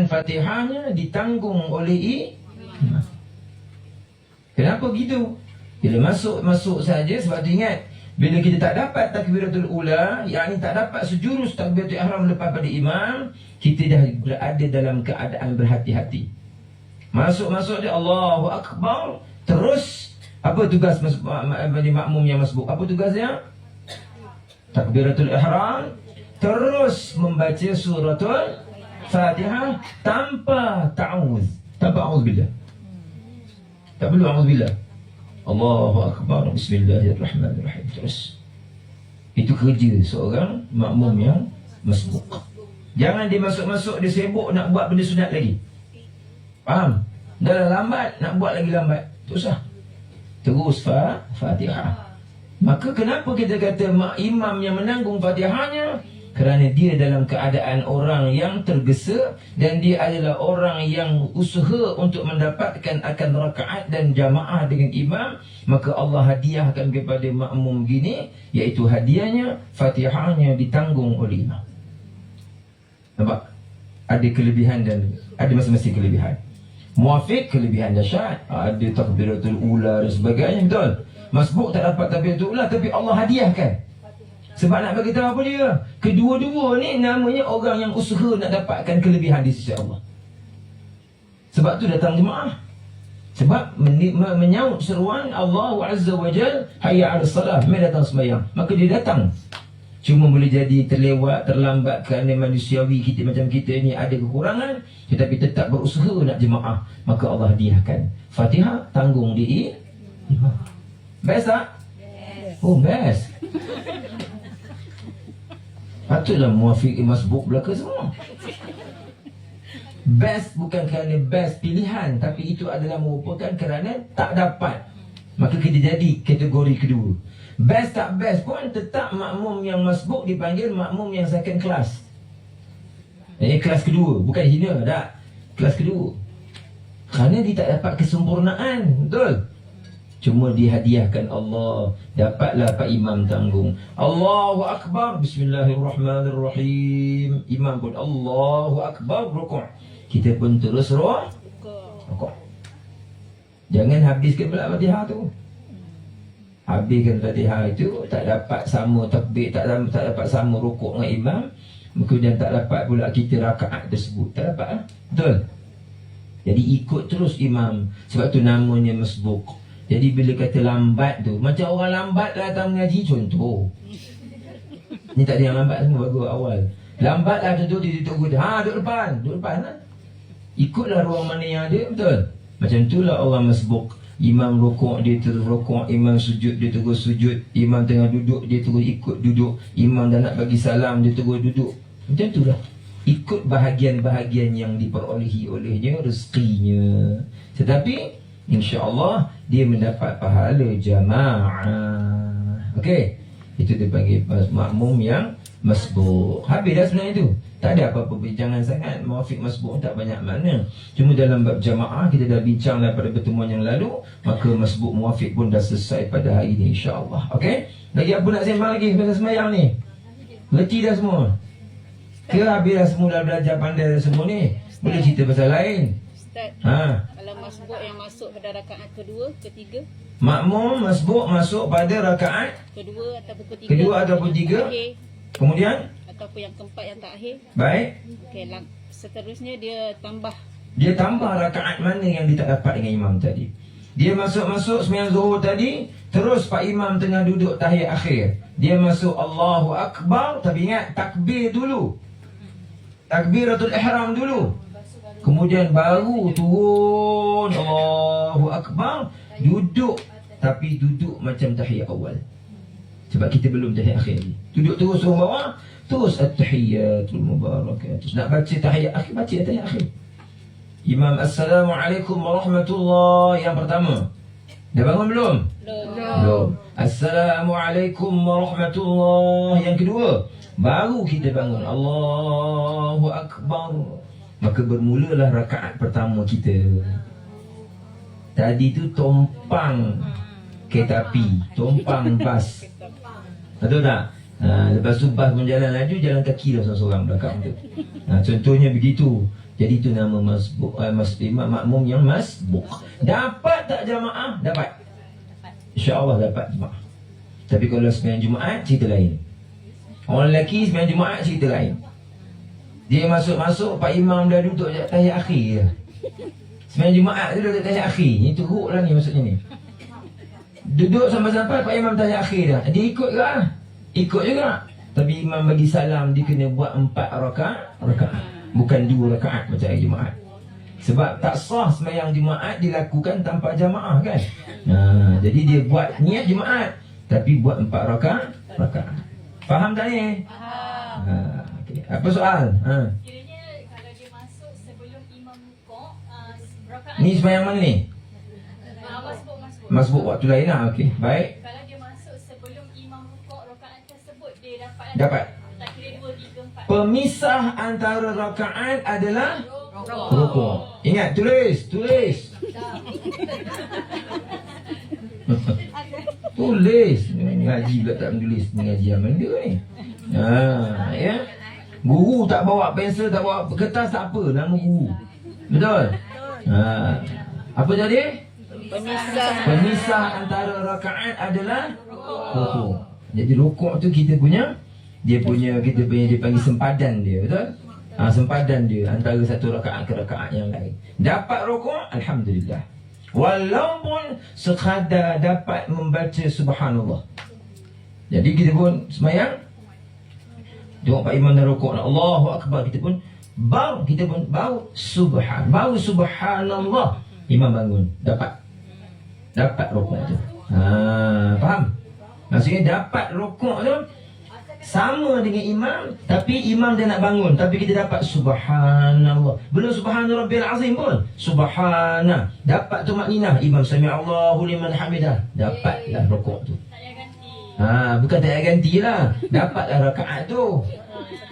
bacaan Fatihahnya ditanggung oleh imam. Kenapa begitu? Bila masuk masuk saja sebab tu ingat bila kita tak dapat takbiratul ula, yakni tak dapat sejurus takbiratul ihram lepas pada imam, kita dah berada dalam keadaan berhati-hati. Masuk-masuk dia Allahu akbar, terus apa tugas bagi makmum yang masbuk? Apa tugasnya? Takbiratul ihram terus membaca suratul Fatihah tanpa ta'awuz, tanpa a'udzubillah. Tak perlu a'udzubillah. Allahu Akbar. Bismillahirrahmanirrahim. Terus. Itu kerja seorang makmum yang masbuk. Jangan dia masuk-masuk Dia sibuk nak buat benda sunat lagi. Faham? Dah lambat Nak buat lagi lambat. Terus lah Terus fa Fatihah Maka kenapa kita kata mak imam yang menanggung Fatihahnya kerana dia dalam keadaan orang yang tergesa dan dia adalah orang yang usaha untuk mendapatkan akan rakaat dan jamaah dengan imam maka Allah hadiahkan kepada makmum gini iaitu hadiahnya fatihahnya ditanggung oleh imam. Nampak? Ada kelebihan dan ada masing-masing kelebihan. Muafiq kelebihan dahsyat. Ada takbiratul ula dan sebagainya betul? Masbuk tak dapat takbiratul ula tapi Allah hadiahkan sebab nak bagi tahu apa dia? Kedua-dua ni namanya orang yang usaha nak dapatkan kelebihan di sisi Allah. Sebab tu datang jemaah. Sebab menyaut seruan Allah Azza wa Jal Hayya ala salah Mereka datang sembahyang Maka dia datang Cuma boleh jadi terlewat, terlambat Kerana manusiawi kita macam kita ni Ada kekurangan Tetapi tetap berusaha nak jemaah Maka Allah hadiahkan Fatihah tanggung di Best tak? Oh best Patutlah muafiq masbuk belaka semua. Best bukan kerana best pilihan tapi itu adalah merupakan kerana tak dapat. Maka kita jadi kategori kedua. Best tak best pun tetap makmum yang masbuk dipanggil makmum yang second class. Ini kelas kedua, bukan hina tak. Kelas kedua. Kerana dia tak dapat kesempurnaan, betul? Cuma dihadiahkan Allah. Dapatlah Pak Imam tanggung. Allahu Akbar. Bismillahirrahmanirrahim. Imam pun Allahu Akbar. Rukuk. Kita pun terus roh Rukuk. Jangan habiskan pula fatihah tu. Habiskan fatihah itu Tak dapat sama takbir Tak tak dapat sama rukuk dengan imam Kemudian tak dapat pula kita rakaat tersebut. Tak dapat lah Betul? Jadi ikut terus imam. Sebab tu namanya masbuk jadi bila kata lambat tu Macam orang lambat datang mengaji contoh. Ni tak ada yang lambat semua bagus awal. Lambat lah contoh dia duduk Ha duduk depan Duduk depan lah Ikutlah ruang mana yang ada betul. Macam itulah orang masbuk. Imam rokok dia terus rokok Imam sujud dia terus sujud Imam tengah duduk dia terus ikut duduk Imam dah nak bagi salam dia terus duduk. Macam itulah. Ikut bahagian-bahagian yang diperolehi olehnya Rezekinya. Tetapi InsyaAllah dia mendapat pahala jamaah. Okey. Itu dipanggil makmum yang masbuk. Habis dah sebenarnya itu. Tak ada apa-apa bincangan sangat. Muafiq masbuk tak banyak makna. Cuma dalam bab jamaah kita dah bincang pada pertemuan yang lalu. Maka masbuk muafiq pun dah selesai pada hari ini insyaAllah. Okey. Lagi apa nak sembang lagi pasal semayang ni? Leti dah semua? Ke habis dah semua dah belajar pandai dah semua ni? Boleh cerita pasal lain? Ustaz. Ha masbuk yang masuk pada rakaat kedua, ketiga. Makmum masbuk masuk pada rakaat kedua ataupun ketiga. Kedua ataupun ketiga. Kemudian ataupun yang keempat yang terakhir. Baik. Okey, seterusnya dia tambah dia tambah rakaat mana yang dia tak dapat dengan imam tadi. Dia masuk-masuk sembahyang zuhur tadi, terus Pak Imam tengah duduk tahiyat akhir. Dia masuk Allahu Akbar, tapi ingat takbir dulu. Takbiratul ihram dulu. Kemudian baru turun Allahu Akbar Duduk. Tapi duduk macam tahiyat awal. Sebab kita belum tahiyat akhir ni. Duduk terus orang bawah Terus at-tahiyatul mubarakat Terus nak baca tahiyat akhir Baca tahiyat akhir. Imam Assalamualaikum warahmatullahi. Yang pertama. Dah bangun belum? Belum. Belum. Assalamualaikum warahmatullahi. Yang kedua. Baru kita bangun. Allahu Akbar Maka bermulalah rakaat pertama kita Tadi tu tompang kereta api Tompang bas Betul tak? Ha, lepas tu bas pun jalan laju Jalan kaki lah seorang-seorang belakang tu ha, Contohnya begitu Jadi itu nama masbuk uh, mas, imam makmum yang masbuk. Dapat tak jamaah? Dapat. InsyaAllah dapat jemaah. Tapi kalau sembahyang Jumaat cerita lain. Orang lelaki sembahyang Jumaat cerita lain. Dia masuk-masuk Pak Imam dah duduk tahiyat akhir je. Sembahyang Jumaat tu duduk tahiyat akhir. Ni teruk lah ni maksudnya ni. Duduk sampai-sampai Pak Imam tahiyat akhir dah. Dia ikut ke lah? Ikut juga. Tapi Imam bagi salam dia kena buat empat rakaat, rakaat. Bukan dua rakaat macam hari Jumaat. Sebab tak sah sembahyang Jumaat dilakukan tanpa jamaah kan. Ha, jadi dia buat niat Jumaat tapi buat empat rakaat, rakaat. Faham tak ni? Faham. Ha. Apa soal? Ha. Kiranya kalau dia masuk sebelum imam rukuk, uh, rakaat Ni sembahyang mana ni? uh, masbuk masbuk. Masbuk waktu lain lah. Okey, baik. Kalau dia masuk sebelum imam rukuk, rakaat tersebut dia dapat Dapat. tak kira 2 3 4. Pemisah antara rakaat adalah rukuk. Ingat tulis, tulis. tulis. Ngaji pula tak menulis mengaji amal dia ni. Ha, ya. Guru tak bawa pensel, tak bawa kertas tak apa, nama guru. Betul? Ha. Apa jadi? Pemisah. Pemisah antara rakaat adalah rukuk. Jadi rukuk tu kita punya dia punya kita punya dia panggil sempadan dia, betul? Ha, sempadan dia antara satu rakaat ke rakaat yang lain. Dapat rukuk, alhamdulillah. Walaupun sekadar dapat membaca subhanallah. Jadi kita pun semayang Tengok Pak Imam dah rukuk Allahu Akbar. Kita pun Baru Kita pun Bau Subhan Bau Subhanallah. Imam bangun Dapat. Dapat rukuk tu. Ha, Faham? Maksudnya dapat rukuk tu sama dengan imam Tapi imam dia nak bangun Tapi kita dapat Subhanallah. Belum Subhanallah Rabbil Azim pun. Subhanah. Dapat tu makninah. Imam Sami Allahu liman hamidah. Dapatlah rukuk tu. Ha, bukan tak payah ganti lah. Dapatlah rakaat tu.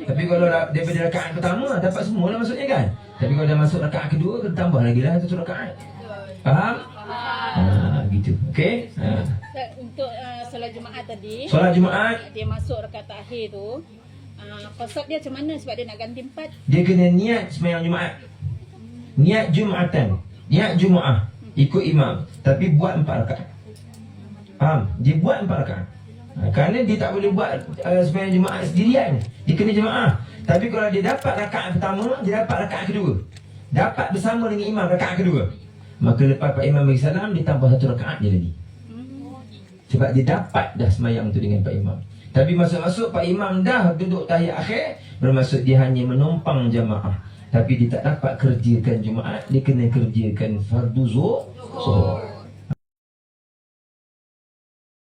Tapi kalau daripada rakaat pertama, dapat semua lah maksudnya kan? Tapi kalau dah masuk rakaat kedua, kena tambah lagi lah satu rakaat. Faham? Ha, gitu. Okey? Ha. Untuk uh, solat Jumaat tadi, Solat Jumaat, dia masuk rakaat terakhir tu, uh, konsep dia macam mana sebab dia nak ganti empat? dia kena niat sembahyang Jumaat. Niat Jumatan. Niat Jumaah. Ikut imam. Tapi buat empat rakaat. Faham? Dia buat empat rakaat. Kerana dia tak boleh buat uh, sembahyang Jumaat sendirian. Dia kena jemaah. Tapi kalau dia dapat rakaat pertama, dia dapat rakaat kedua. Dapat bersama dengan imam rakaat kedua. Maka lepas Pak Imam bagi salam, dia tambah satu rakaat je lagi. Sebab dia dapat dah semayang tu dengan Pak Imam. Tapi masuk-masuk Pak Imam dah duduk tahiyat akhir, bermaksud dia hanya menumpang jamaah. Tapi dia tak dapat kerjakan Jumaat, dia kena kerjakan fardu zuhur.